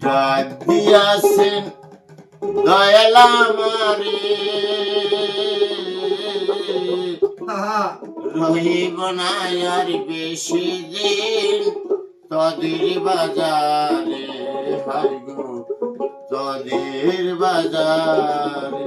ডাক দিয়াছেন দয়াল আমারে রহিব না আর বেশি দিন তদের বাজারে হারগো তদের বাজারে।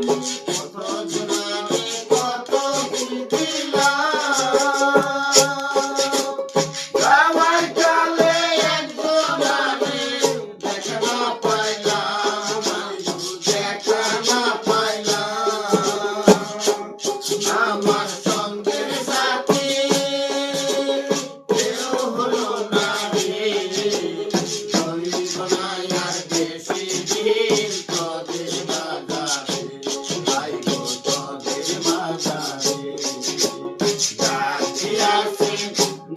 I want you.